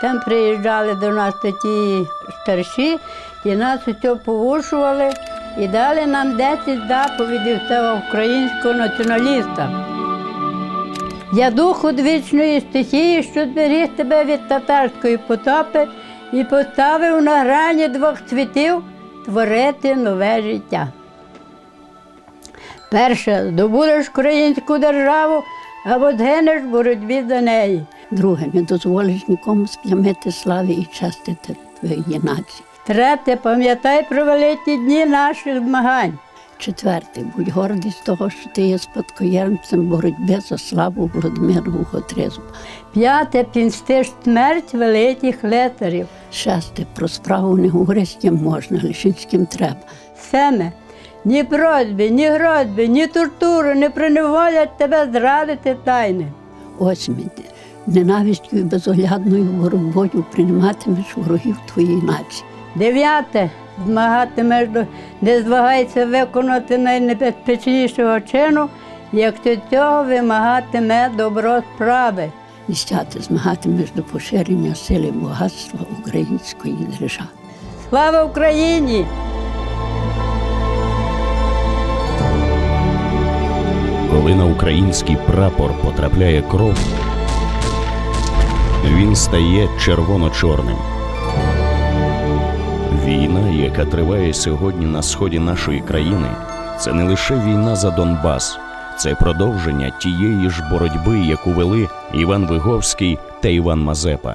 Там приїжджали до нас такі старші, і нас усе повушували і дали нам 10 заповідей цього українського націоналіста. Я дух одвічної стихії, що зберіг тебе від татарської потопи і поставив на грані двох світів творити нове життя. Перше, здобудеш українську державу або згинеш в боротьбі за неї. Друге, не дозволиш нікому сплямити слави і чести твоєї нації. Третє, пам'ятай про великі дні наших змагань. Четверте, будь гордий з того, що ти є спадкоємцем боротьби за славу Володимирового тризму. П'яте, пінстиш смерть великих лицарів. Шесте, про справу не говори з ким можна, лише з ким треба. Семе, ні просьби, ні грозби, ні тортури не приневолять тебе зрадити тайни. Восьме, ненавистю і безоглядною боротьбою прийматимеш ворогів твоєї нації. Дев'яте, змагатимеш не звагайся виконати найнебезпечнішого чину, якщо цього вимагатиме добро справи. Десяте, змагатимеш до поширення сили і багатства української держави. Слава Україні! Коли на український прапор потрапляє кров, він стає червоно-чорним. Війна, яка триває сьогодні на сході нашої країни, це не лише війна за Донбас, це продовження тієї ж боротьби, яку вели Іван Виговський та Іван Мазепа.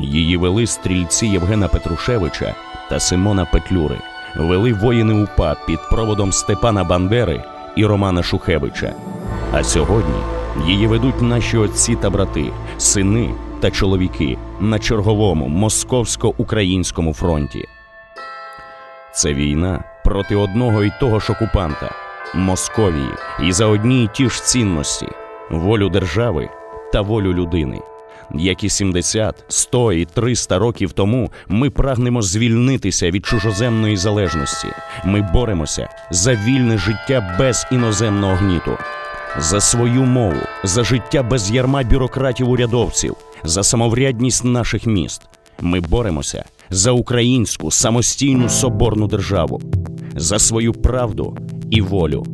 Її вели стрільці Євгена Петрушевича та Симона Петлюри, вели воїни УПА під проводом Степана Бандери і Романа Шухевича. А сьогодні її ведуть наші отці та брати, сини та чоловіки на черговому московсько-українському фронті. Це війна проти одного і того ж окупанта Московії, і за одні й ті ж цінності волю держави та волю людини. Як і 70, 100 і 300 років тому ми прагнемо звільнитися від чужоземної залежності. Ми боремося за вільне життя без іноземного гніту, за свою мову, за життя без ярма бюрократів-урядовців, за самоврядність наших міст. Ми боремося за українську самостійну соборну державу, за свою правду і волю.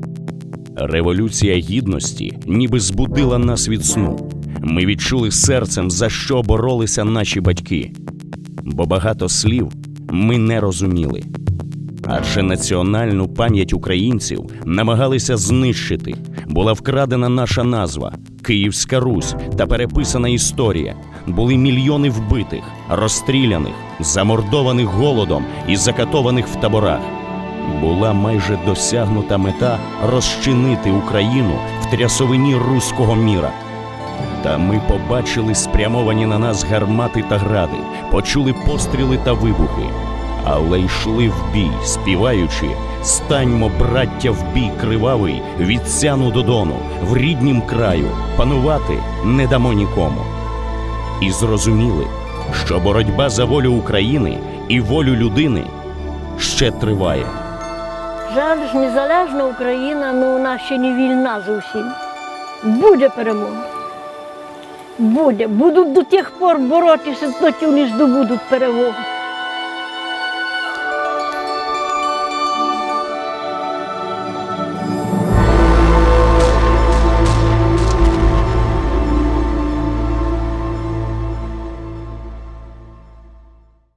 Революція гідності ніби збудила нас від сну. Ми відчули серцем, за що боролися наші батьки. Бо багато слів ми не розуміли. Адже національну пам'ять українців намагалися знищити. Була вкрадена наша назва Київська Русь та переписана історія. Були мільйони вбитих, розстріляних, замордованих голодом і закатованих в таборах. Була майже досягнута мета розчинити Україну в трясовині руського міра. Та ми побачили спрямовані на нас гармати та гради, почули постріли та вибухи, але йшли в бій, співаючи Станьмо, браття, в бій кривавий, від сяну до в ріднім краю, панувати не дамо нікому. І зрозуміли, що боротьба за волю України і волю людини ще триває. Жаль ж, незалежна Україна, ну вона ще не вільна зовсім. Буде перемога. Буде. Будуть до тих пор боротися, доки вони здобудуть перемогу.